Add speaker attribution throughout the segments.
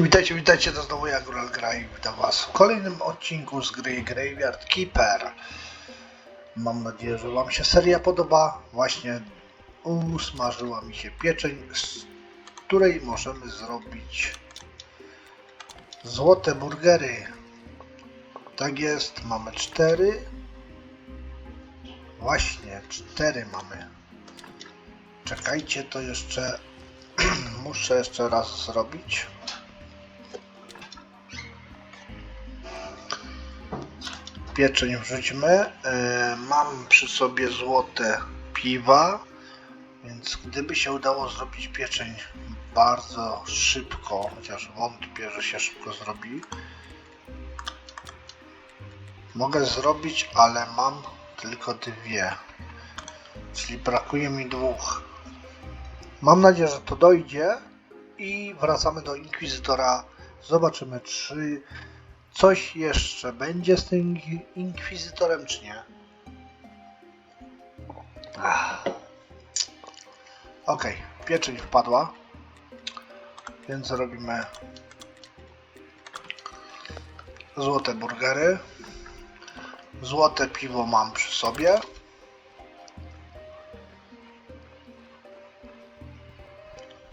Speaker 1: Witajcie, witajcie, to znowu ja, Góral Gra i witam was w kolejnym odcinku z gry Graveyard Keeper. Mam nadzieję, że wam się seria podoba. Właśnie usmażyła mi się pieczeń, z której możemy zrobić złote burgery. Tak jest, mamy cztery. Właśnie, cztery mamy. Czekajcie, to jeszcze muszę jeszcze raz zrobić. Pieczeń wrzućmy. E, Mam przy sobie złote piwa, więc gdyby się udało zrobić pieczeń bardzo szybko, chociaż wątpię, że się szybko zrobi, mogę zrobić, ale mam tylko dwie. Czyli brakuje mi dwóch. Mam nadzieję, że to dojdzie i wracamy do Inkwizytora. Zobaczymy, czy coś jeszcze będzie z tym inkwizytorem, czy nie? Okej, pieczeń wpadła, więc robimy złote burgery. Złote piwo mam przy sobie.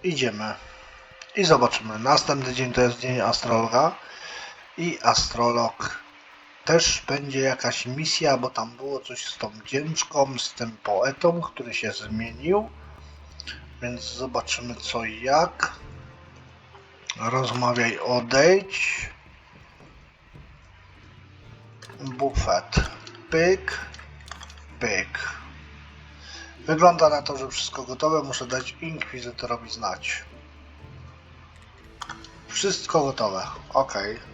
Speaker 1: Idziemy i zobaczymy. Następny dzień to jest dzień astrologa i astrolog też będzie jakaś misja, bo tam było coś z tą wdzięczką, z tym poetą, który się zmienił. Więc zobaczymy co i jak. Rozmawiaj, odejdź. Bufet. Pyk. Pyk. Wygląda na to, że wszystko gotowe. Muszę dać inkwizytorowi znać. Wszystko gotowe. Okej.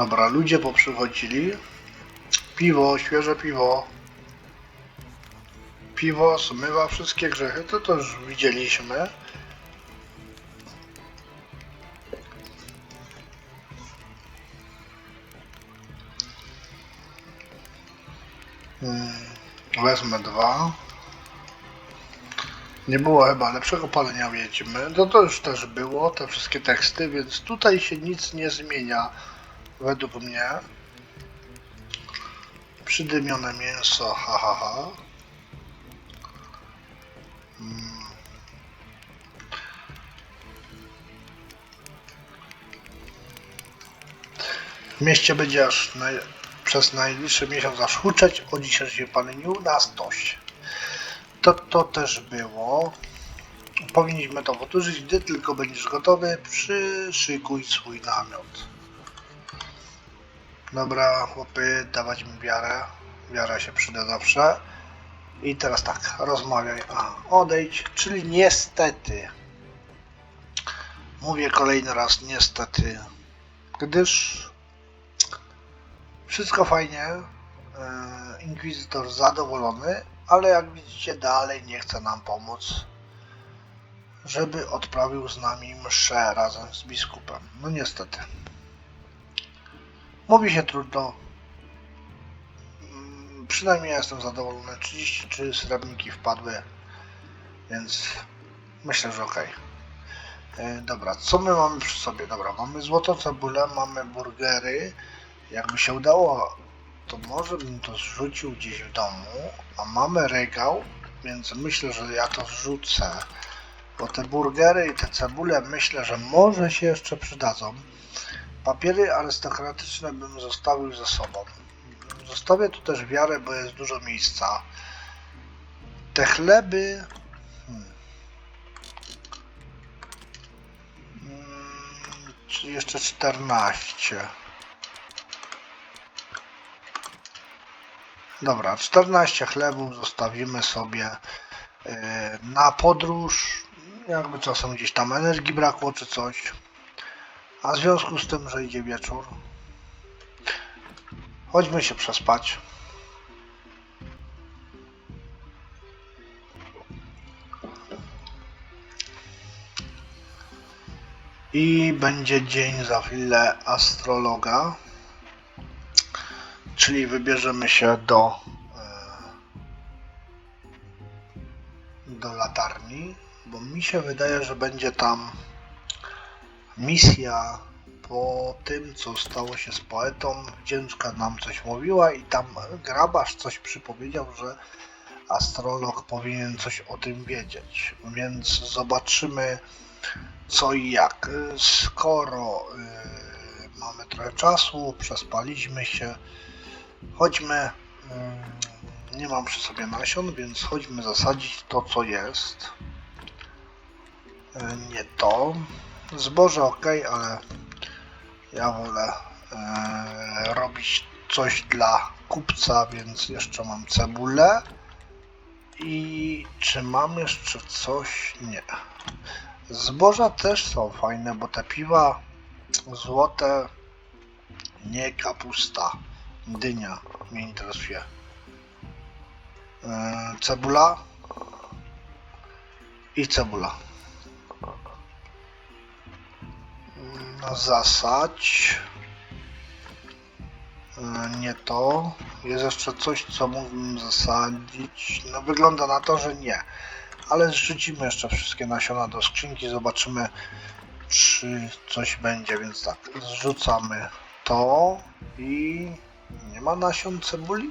Speaker 1: Dobra, ludzie poprzychodzili. Piwo, świeże piwo. Piwo zmywa wszystkie grzechy, to to już widzieliśmy. Hmm, Wezmę dwa. Nie było chyba lepszego palenia wiedźmy. No to już też było, te wszystkie teksty, więc tutaj się nic nie zmienia według mnie. Przydymione mięso, ha ha ha. Mm. W mieście będzie aż naj... przez najbliższy miesiąc aż huczeć, o panu nie uda, stoś. To, to też było. Powinniśmy to powtórzyć, gdy tylko będziesz gotowy, przyszykuj swój namiot. Dobra, chłopy, dawać mi wiarę. Wiara się przyda zawsze. I teraz tak, rozmawiaj. A, odejdź, czyli niestety. Mówię kolejny raz niestety. Gdyż wszystko fajnie. E, Inkwizytor zadowolony, ale jak widzicie dalej nie chce nam pomóc, żeby odprawił z nami mszę razem z biskupem. No niestety. Mówi się trudno. Mm, Przynajmniej jestem zadowolony. 33 srebrniki wpadły, więc myślę, że ok. Dobra, co my mamy przy sobie? Dobra, mamy złotą cebulę, mamy burgery. Jakby się udało, to może bym to zrzucił gdzieś w domu, a mamy regał, więc myślę, że ja to zrzucę. Bo te burgery i te cebule myślę, że może się jeszcze przydadzą. Papiery arystokratyczne bym zostawił ze sobą. Zostawię tu też wiarę, bo jest dużo miejsca. Te chleby. Hmm. Mm, czy jeszcze 14. Dobra, 14 chlebów zostawimy sobie e, na podróż. Jakby czasem gdzieś tam energii brakło czy coś. A w związku z tym, że idzie wieczór, chodźmy się przespać. I będzie dzień za chwilę astrologa, czyli wybierzemy się do, e, do latarni, bo mi się wydaje, że będzie tam misja po tym, co stało się z poetą. Wdzięczka nam coś mówiła i tam grabarz coś przypowiedział, że astrolog powinien coś o tym wiedzieć. Więc zobaczymy co i jak. Skoro y, mamy trochę czasu, przespaliśmy się, chodźmy. y, nie mam przy sobie nasion, więc chodźmy zasadzić to, co jest. Y, nie to. Zboże ok, ale ja wolę e, robić coś dla kupca, więc jeszcze mam cebulę. I czy mam jeszcze coś? Nie. Zboża też są fajne, bo te piwa złote, nie kapusta, dynia mnie interesuje. E, cebula i cebula. Zasadź. E, Nie to. Jest jeszcze coś, co mógłbym zasadzić. No wygląda na to, że nie. Ale zrzucimy jeszcze wszystkie nasiona do skrzynki. Zobaczymy, czy coś będzie. Więc tak, zrzucamy to i nie ma nasion cebuli.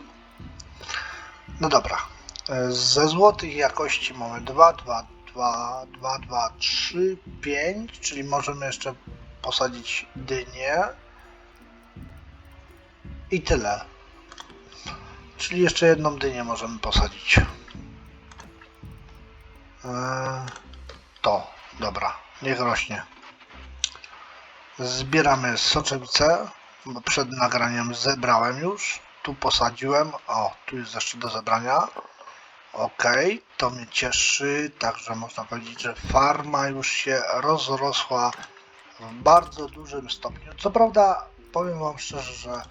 Speaker 1: No dobra. E, Ze złotych jakości mamy 2, 2, 2, 2, 2, 3, 5, czyli możemy jeszcze posadzić dynię i tyle. Czyli jeszcze jedną dynię możemy posadzić. Eee, To, dobra, niech rośnie. Zbieramy soczewicę, bo przed nagraniem zebrałem już. Tu posadziłem. O, tu jest jeszcze do zebrania. Ok, to mnie cieszy. Także można powiedzieć, że farma już się rozrosła w bardzo dużym stopniu. Co prawda, powiem Wam szczerze, że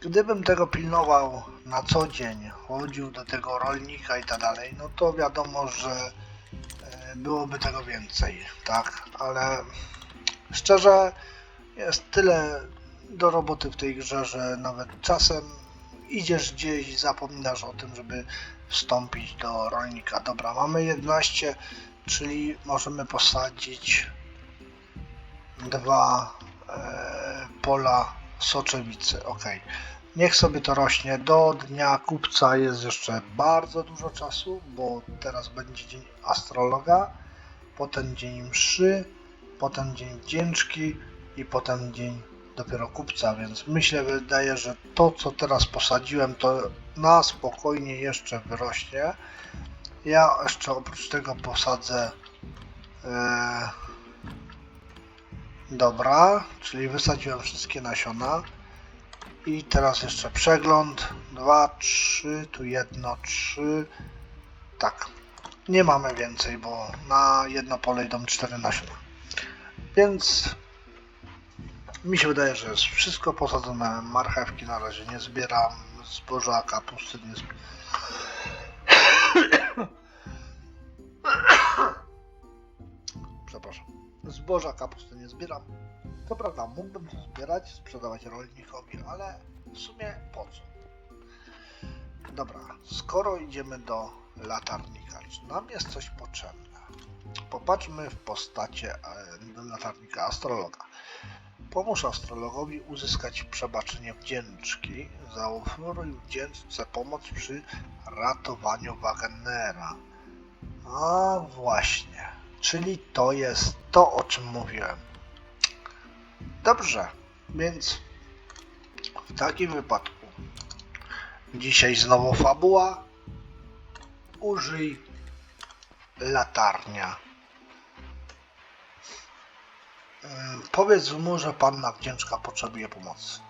Speaker 1: gdybym tego pilnował na co dzień, chodził do tego rolnika i tak dalej, no to wiadomo, że e, byłoby tego więcej, tak? Ale szczerze, jest tyle do roboty w tej grze, że nawet czasem idziesz gdzieś i zapominasz o tym, żeby wstąpić do rolnika. Dobra, mamy 11, czyli możemy posadzić dwa e, pola soczewicy. Ok. Niech sobie to rośnie. Do dnia kupca jest jeszcze bardzo dużo czasu, bo teraz będzie dzień astrologa, potem dzień mszy, potem dzień wdzięczki i potem dzień dopiero kupca, więc myślę, wydaje, że to co teraz posadziłem to na spokojnie jeszcze wyrośnie. Ja jeszcze oprócz tego posadzę e, Dobra, czyli wysadziłem wszystkie nasiona. I teraz jeszcze przegląd. 2, 3, tu jedno, 3. Tak. Nie mamy więcej, bo na jedno pole idą 4 nasiona. Więc mi się wydaje, że jest wszystko posadzone. Marchewki na razie nie zbieram. Zboża, kapusty nie zbieram. Przepraszam zboża, kapusty nie zbieram. To prawda, mógłbym to zbierać, sprzedawać rolnikowi, ale w sumie po co? Dobra, skoro idziemy do latarnika, czy nam jest coś potrzebne? Popatrzmy w postacie e, latarnika astrologa. Pomóż astrologowi uzyskać przebaczenie wdzięczki. Zaoferuj wdzięczce pomoc przy ratowaniu Wagnera. A właśnie. Czyli to jest to, o czym mówiłem. Dobrze, więc w takim wypadku dzisiaj znowu fabuła. Użyj latarnia. Powiedz mu, że panna wdzięczka potrzebuje pomocy.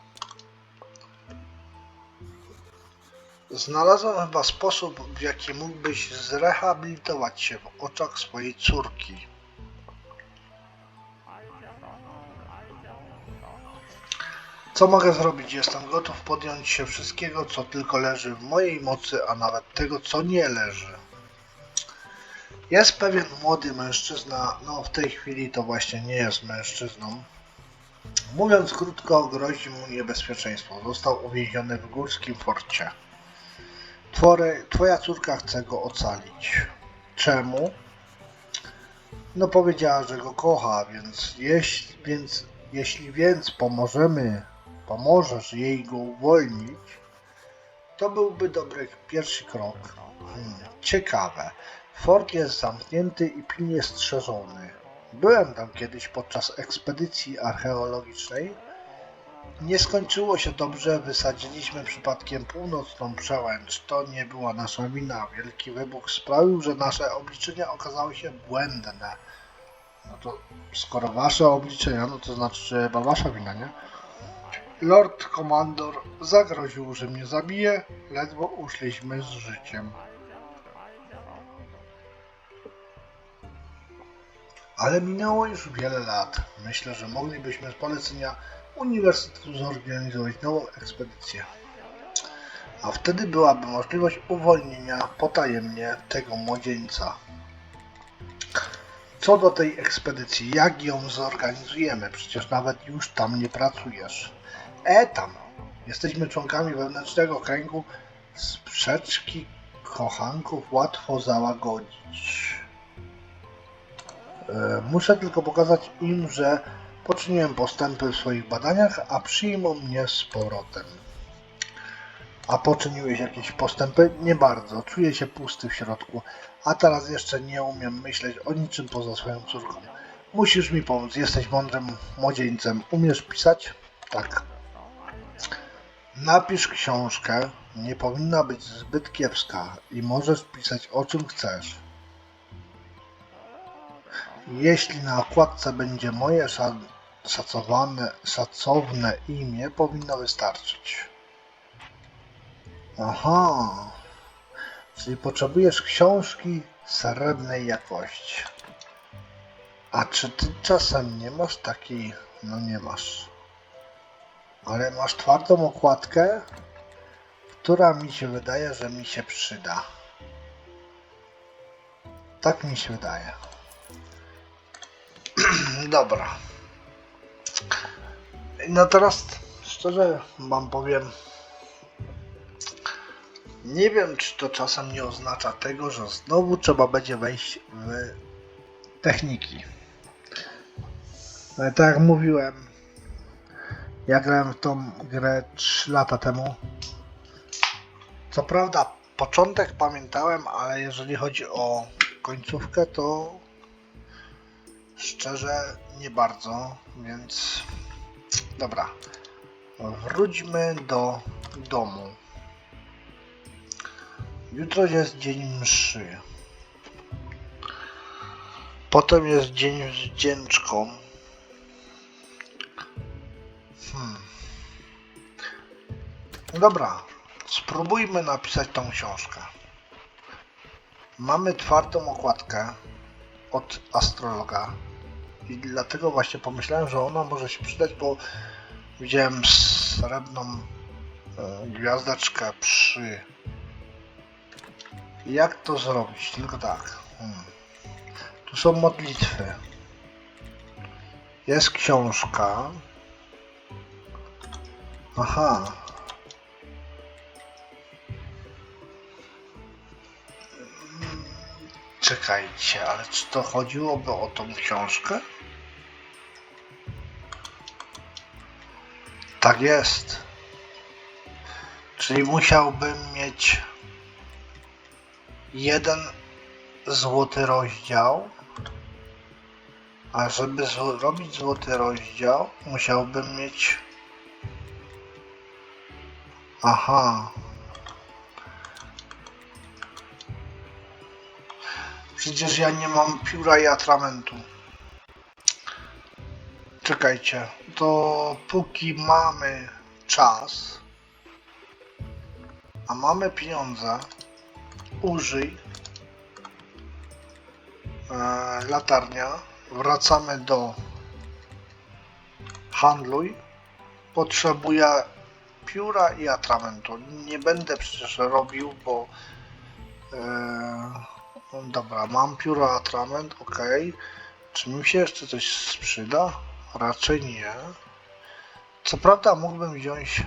Speaker 1: Znalazłem chyba sposób, w jaki mógłbyś zrehabilitować się w oczach swojej córki. Co mogę zrobić? Jestem gotów podjąć się wszystkiego, co tylko leży w mojej mocy, a nawet tego, co nie leży. Jest pewien młody mężczyzna, no w tej chwili to właśnie nie jest mężczyzną. Mówiąc krótko, grozi mu niebezpieczeństwo. Został uwięziony w górskim forcie. Twory, twoja córka chce go ocalić. Czemu? No powiedziała, że go kocha, więc jeśli więc, jeśli więc pomożemy, pomożesz jej go uwolnić, to byłby dobry pierwszy krok. Hmm, ciekawe. Fort jest zamknięty i pilnie strzeżony. Byłem tam kiedyś podczas ekspedycji archeologicznej. Nie skończyło się dobrze, wysadziliśmy przypadkiem północną przełęcz. To nie była nasza wina. Wielki wybuch sprawił, że nasze obliczenia okazały się błędne. No to skoro wasze obliczenia, no to znaczy, że chyba wasza wina, nie? Lord Komandor zagroził, że mnie zabije, ledwo uszliśmy z życiem. Ale minęło już wiele lat. Myślę, że moglibyśmy z polecenia Uniwersytetu zorganizować nową ekspedycję. A wtedy byłaby możliwość uwolnienia potajemnie tego młodzieńca. Co do tej ekspedycji, jak ją zorganizujemy? Przecież nawet już tam nie pracujesz. E tam. Jesteśmy członkami wewnętrznego kręgu. Sprzeczki kochanków łatwo załagodzić. E, Muszę tylko pokazać im, że poczyniłem postępy w swoich badaniach, a przyjmą mnie z powrotem. A poczyniłeś jakieś postępy? Nie bardzo. Czuję się pusty w środku, a teraz jeszcze nie umiem myśleć o niczym poza swoją córką. Musisz mi pomóc. Jesteś mądrym młodzieńcem. Umiesz pisać? Tak. Napisz książkę. Nie powinna być zbyt kiepska i możesz pisać o czym chcesz. Jeśli na okładce będzie moje sza- szacowane, szacowne imię, powinno wystarczyć. Aha. Czyli potrzebujesz książki srebrnej jakości. A czy ty czasem nie masz takiej... No nie masz. Ale masz twardą okładkę, która mi się wydaje, że mi się przyda. Tak mi się wydaje. Dobra. No teraz szczerze wam powiem. Nie wiem, czy to czasem nie oznacza tego, że znowu trzeba będzie wejść w techniki. Ale tak jak mówiłem, ja grałem w tą grę 3 lata temu. Co prawda, początek pamiętałem, ale jeżeli chodzi o końcówkę, to szczerze nie bardzo, więc dobra. Wróćmy do domu. Jutro jest dzień mszy. Potem jest dzień wdzięczką. Hmm. Dobra, spróbujmy napisać tą książkę. Mamy twardą okładkę od astrologa i dlatego właśnie pomyślałem, że ona może się przydać, bo widziałem srebrną e, gwiazdeczkę przy jak to zrobić? Tylko tak. Hmm. Tu są modlitwy. Jest książka. Aha. Czekajcie, ale czy to chodziłoby o tą książkę? Tak jest. Czyli musiałbym mieć jeden złoty rozdział. A żeby zrobić złoty rozdział, musiałbym mieć. Aha. Przecież ja nie mam pióra i atramentu. Czekajcie, to póki mamy czas, a mamy pieniądze, użyj e, latarnia, wracamy do handluj, potrzebuję pióra i atramentu. Nie będę przecież robił, bo e, dobra, mam pióro, atrament, ok. Czy mi się jeszcze coś przyda? Raczej nie. Co prawda mógłbym wziąć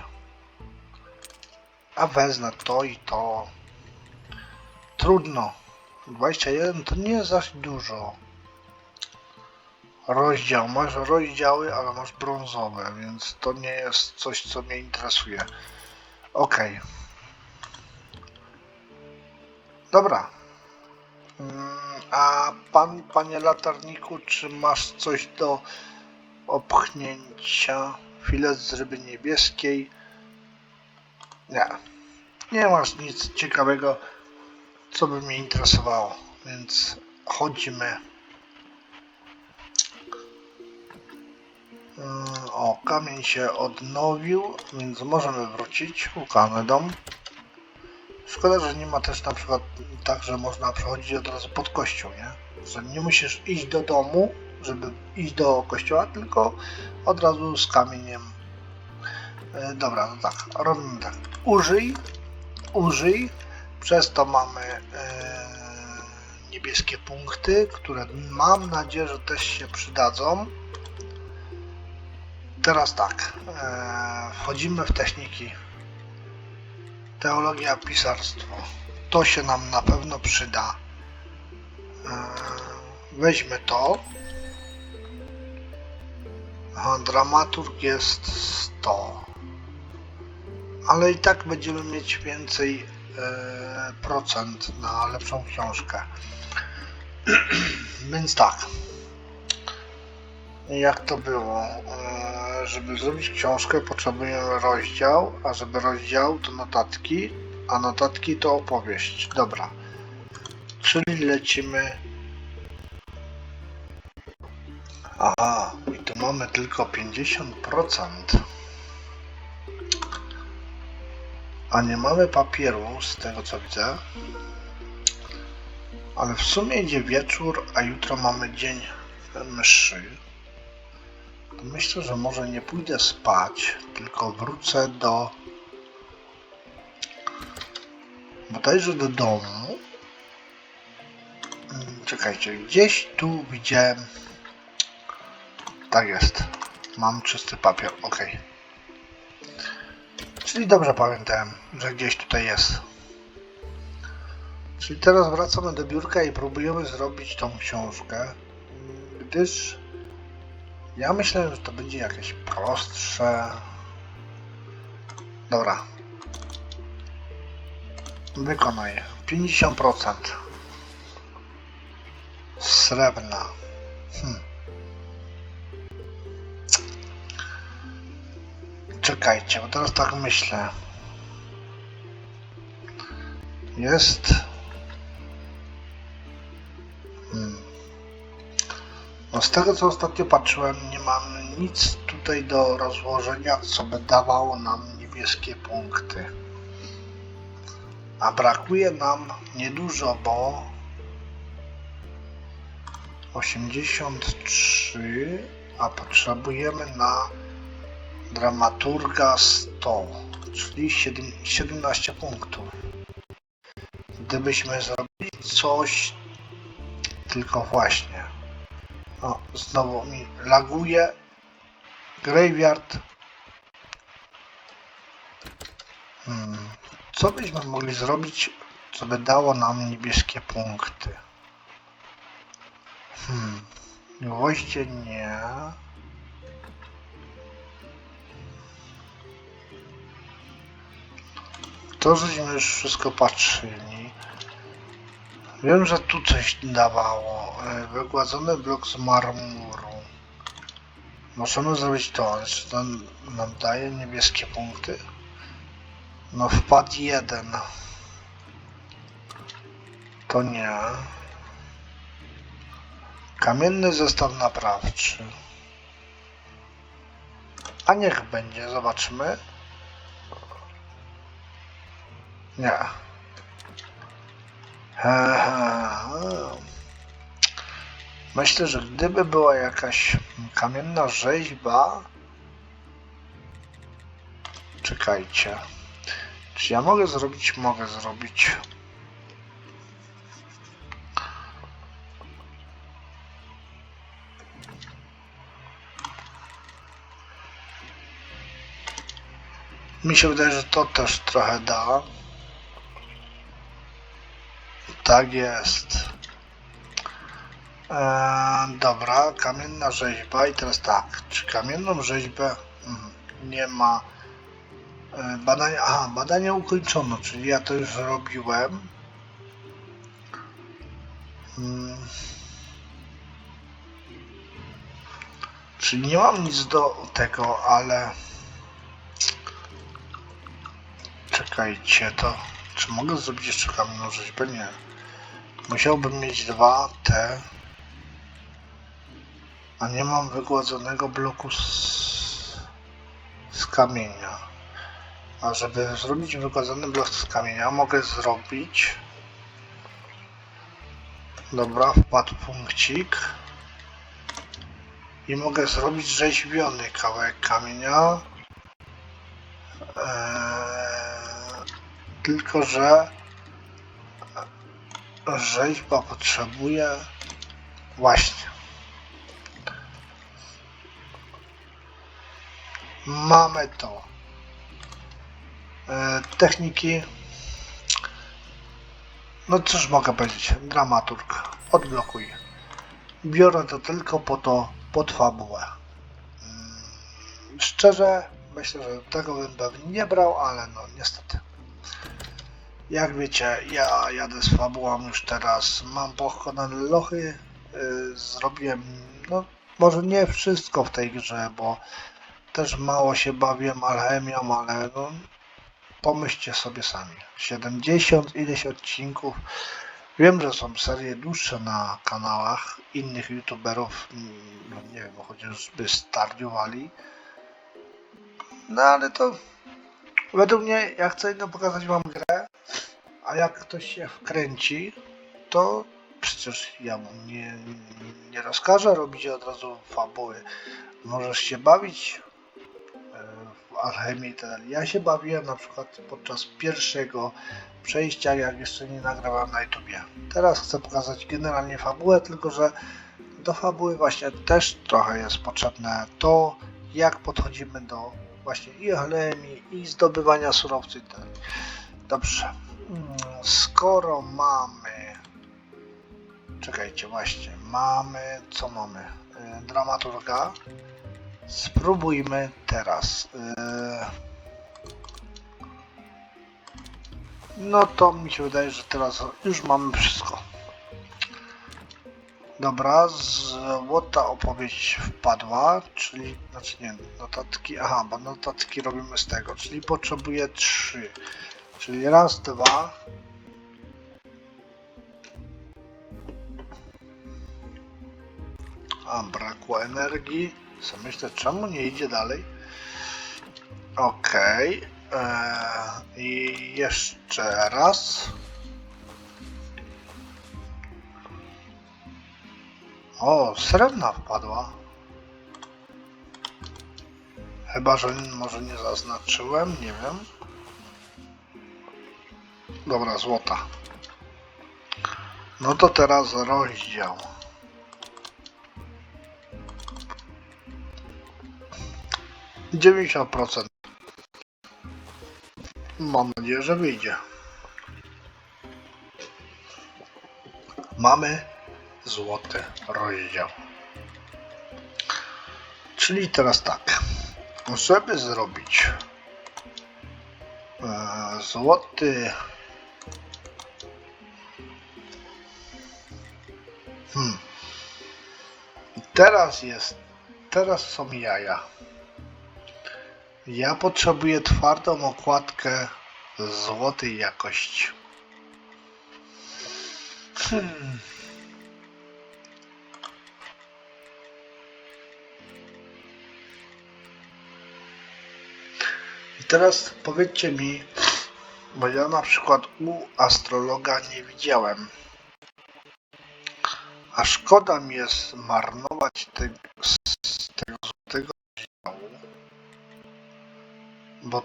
Speaker 1: a wezmę to i to. Trudno. 21 to nie jest dużo. Rozdział. Masz rozdziały, ale masz brązowe, więc to nie jest coś, co mnie interesuje. Okej. Dobra. Mm, A pan, panie latarniku, czy masz coś do opchnięcia? Filet z ryby niebieskiej. Nie. Nie masz nic ciekawego, co by mnie interesowało, więc chodzimy. Mm, O, kamień się odnowił, więc możemy wrócić. Łukany dom. Szkoda, że nie ma też na przykład tak, że można przechodzić od razu pod kościół, nie? Że nie musisz iść do domu, żeby iść do kościoła, tylko od razu z kamieniem. E, dobra, no tak, robimy tak. Użyj, użyj, przez to mamy e, niebieskie punkty, które mam nadzieję, że też się przydadzą. Teraz tak, e, wchodzimy w techniki. Teologia, pisarstwo. To się nam na pewno przyda. E, weźmy to. Dramaturg jest 100. Ale i tak będziemy mieć więcej e, procent na lepszą książkę. Więc tak. Jak to było? E, Żeby zrobić książkę potrzebujemy rozdział, a żeby rozdział to notatki, a notatki to opowieść. Dobra. Czyli lecimy. Aha, i tu mamy tylko 50%. A nie mamy papieru, z tego co widzę. Ale w sumie idzie wieczór, a jutro mamy dzień mszy. Myślę, że może nie pójdę spać, tylko wrócę do. bodajże do domu. Mm, Czekajcie, gdzieś tu widziałem. Tak jest. Mam czysty papier, ok. Czyli dobrze pamiętałem, że gdzieś tutaj jest. Czyli teraz wracamy do biurka i próbujemy zrobić tą książkę, gdyż ja myślę, że to będzie jakieś prostsze. Dobra. Wykonaj. 50%. Srebrna. Hmm. Czekajcie, bo teraz tak myślę. Jest. Hmm. No z tego co ostatnio patrzyłem, nie mam nic tutaj do rozłożenia, co by dawało nam niebieskie punkty. A brakuje nam niedużo, bo 83, a potrzebujemy na dramaturga 100, czyli 7, 17 punktów. Gdybyśmy zrobili coś, tylko właśnie. O, znowu mi laguje. Graveyard. Hmm. Co byśmy mogli zrobić, co by dało nam niebieskie punkty? Hmm. Gwoździe nie. To żeśmy już wszystko patrzyli. Wiem, że tu coś dawało. E, Wygładzony blok z marmuru. Możemy zrobić to. Czy to nam daje niebieskie punkty? No wpadł jeden. To nie. Kamienny zestaw naprawczy. A niech będzie, zobaczymy. Nie. Myślę, że gdyby była jakaś kamienna rzeźba. Czekajcie. Czy ja mogę zrobić? Mogę zrobić. Mi się wydaje, że to też trochę da. Tak jest. Eee, dobra, kamienna rzeźba i teraz tak, czy kamienną rzeźbę mhm, nie ma e, badania, aha, badania ukończono, czyli ja to już robiłem. Mm. Czyli nie mam nic do tego, ale czekajcie, to czy mogę zrobić jeszcze kamienną rzeźbę? Nie. Musiałbym mieć dwa te. A nie mam wygładzonego bloku z, z kamienia. A żeby zrobić wygładzony blok z kamienia, mogę zrobić. Dobra, wpadł punkcik. I mogę zrobić rzeźbiony kawałek kamienia. Eee, tylko, że rzeźba potrzebuje właśnie. Mamy to. E, techniki. No cóż mogę powiedzieć? Dramaturg. Odblokuj. Biorę to tylko po to pod fabułę. Mm, szczerze myślę, że tego bym pewnie nie brał ale no niestety jak wiecie, ja jadę z fabułą już teraz, mam pokonane lochy, yy, zrobiłem, no może nie wszystko w tej grze, bo też mało się bawiłem alchemią, ale no pomyślcie sobie sami, 70 ileś odcinków, wiem, że są serie dłuższe na kanałach innych youtuberów, mm, no nie wiem, chociażby stardiowali, no ale to według mnie, ja chcę no, pokazać wam grę, a jak ktoś się wkręci, to przecież ja mu nie, nie rozkażę robić od razu fabuły. Możesz się bawić e, w alchemię i tak dalej. Ja się bawiłem na przykład podczas pierwszego przejścia, jak jeszcze nie nagrałem na YouTubie. Teraz chcę pokazać generalnie fabułę, tylko że do fabuły właśnie też trochę jest potrzebne to, jak podchodzimy do właśnie i alchemii, i zdobywania surowców i tak dalej. Dobrze. Skoro mamy. Czekajcie, właśnie. Mamy. Co mamy? Yy, Dramaturga. Spróbujmy teraz. Yy, No to mi się wydaje, że teraz już mamy wszystko. Dobra, złota opowieść wpadła, czyli, znaczy nie, notatki, aha, bo notatki robimy z tego, czyli potrzebuję trzy. Czyli raz, dwa. A, brakło energii. Co myślę, czemu nie idzie dalej? Okej. eee, I jeszcze raz. O, srebrna wpadła. Chyba, że może nie zaznaczyłem, nie wiem. Dobra, złota. No to teraz rozdział. Dziewięćdziesiąt procent. Mam nadzieję, że wyjdzie. Mamy złoty rozdział. Czyli teraz tak. Żeby zrobić e, złoty Hmm. Teraz jest. Teraz są jaja. Ja potrzebuję twardą okładkę złotej jakości. Hmm. I teraz powiedzcie mi, bo ja na przykład u astrologa nie widziałem a szkoda mi jest marnować te, z tego złotego działu, bo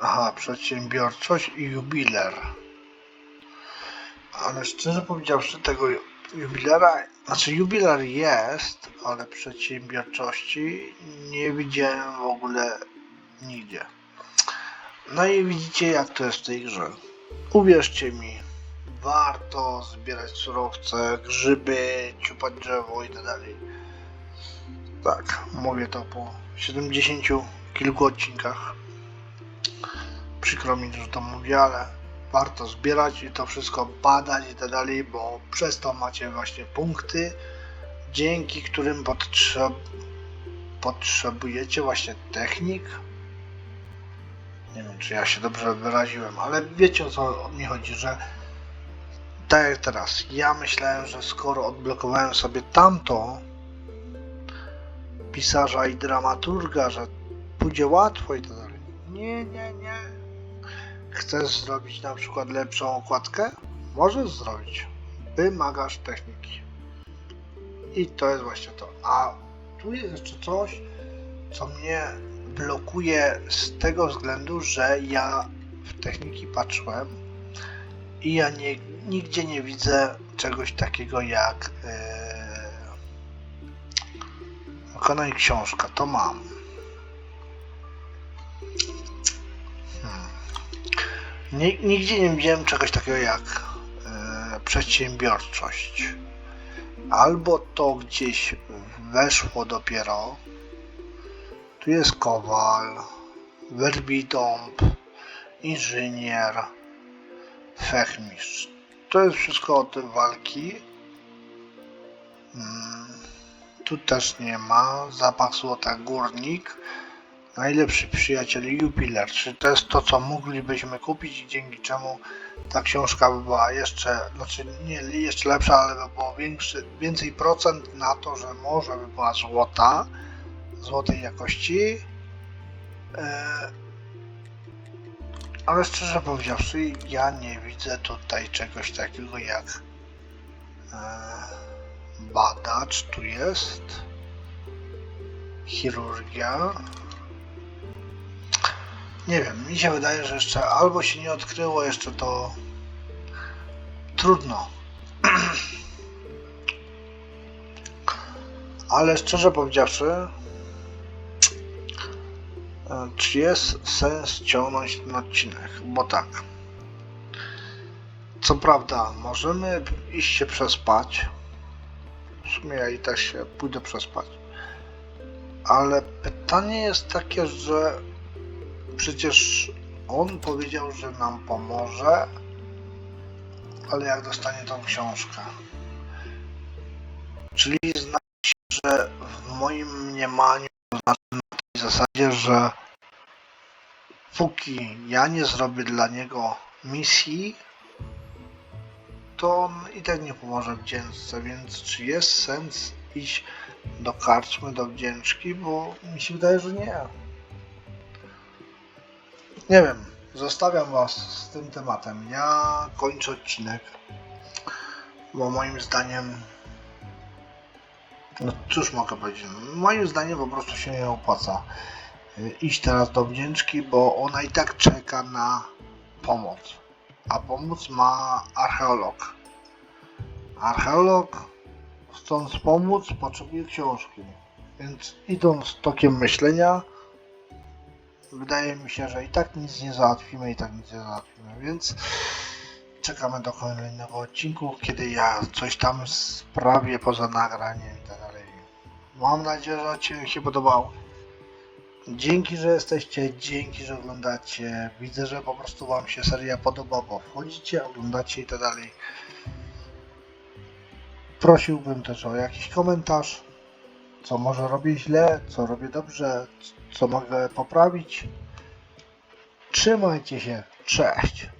Speaker 1: aha, przedsiębiorczość i jubiler. Ale szczerze powiedziawszy, tego jubilera, znaczy jubiler jest, ale przedsiębiorczości nie widziałem w ogóle nigdzie. No i widzicie jak to jest w tej grze. Uwierzcie mi, warto zbierać surowce, grzyby, ciupać drzewo i tak dalej. Tak, mówię to po 70 kilku odcinkach. Przykro mi, że to mówię, ale warto zbierać i to wszystko badać i tak dalej, bo przez to macie właśnie punkty, dzięki którym potrzeb potrzebujecie właśnie technik. Nie wiem, czy ja się dobrze wyraziłem, ale wiecie o co mi chodzi, że tak jak teraz, ja myślałem, że skoro odblokowałem sobie tamto pisarza i dramaturga, że pójdzie łatwo i tak dalej. Nie, nie, nie. Chcesz zrobić na przykład lepszą okładkę? Możesz zrobić. Wymagasz techniki. I to jest właśnie to. A tu jest jeszcze coś, co mnie blokuje z tego względu, że ja w techniki patrzyłem i ja nie, nigdzie nie widzę czegoś takiego jak wykonaj książka. To mam. Hmm. Nigdzie nie widziałem czegoś takiego jak e, przedsiębiorczość. Albo to gdzieś weszło dopiero. Tu jest kowal, werbidąb, inżynier, fechmistrz. To jest wszystko o tym walki. Mm, Tu też nie ma. Zapach złota górnik. Najlepszy przyjaciel jubiler. Czy to jest to, co moglibyśmy kupić i dzięki czemu ta książka by była jeszcze, znaczy nie jeszcze lepsza, ale by było większy, więcej procent na to, że może by była złota, złotej jakości. E, ale szczerze powiedziawszy, ja nie widzę tutaj czegoś takiego jak e, badacz, tu jest, chirurgia. Nie wiem, mi się wydaje, że jeszcze albo się nie odkryło jeszcze to trudno. Ale szczerze powiedziawszy, czy jest sens ciągnąć ten odcinek? Bo tak. Co prawda, możemy iść się przespać. W sumie ja i tak się pójdę przespać. Ale pytanie jest takie, że przecież on powiedział, że nam pomoże, ale jak dostanie tą książkę? Czyli znaczy, że w moim mniemaniu, to znaczy zasadzie, że póki ja nie zrobię dla niego misji, to on i tak nie pomoże wdzięczce, więc czy jest sens iść do karczmy, do wdzięczki, bo mi się wydaje, że nie. Nie wiem, zostawiam was z tym tematem. Ja kończę odcinek, bo moim zdaniem no cóż mogę powiedzieć, moim zdaniem po prostu się nie opłaca y, iść teraz do wdzięczki, bo ona i tak czeka na pomoc. A pomóc ma archeolog. Archeolog, chcąc pomóc, potrzebuje książki. Więc idąc tokiem myślenia, wydaje mi się, że i tak nic nie załatwimy, i tak nic nie załatwimy, więc czekamy do kolejnego odcinku, kiedy ja coś tam sprawię poza nagraniem i tak dalej. Mam nadzieję, że Ci się podobało. Dzięki, że jesteście, dzięki, że oglądacie. Widzę, że po prostu Wam się seria podoba, bo wchodzicie, oglądacie i tak dalej. Prosiłbym też o jakiś komentarz, co może robię źle, co robię dobrze, co mogę poprawić. Trzymajcie się, cześć!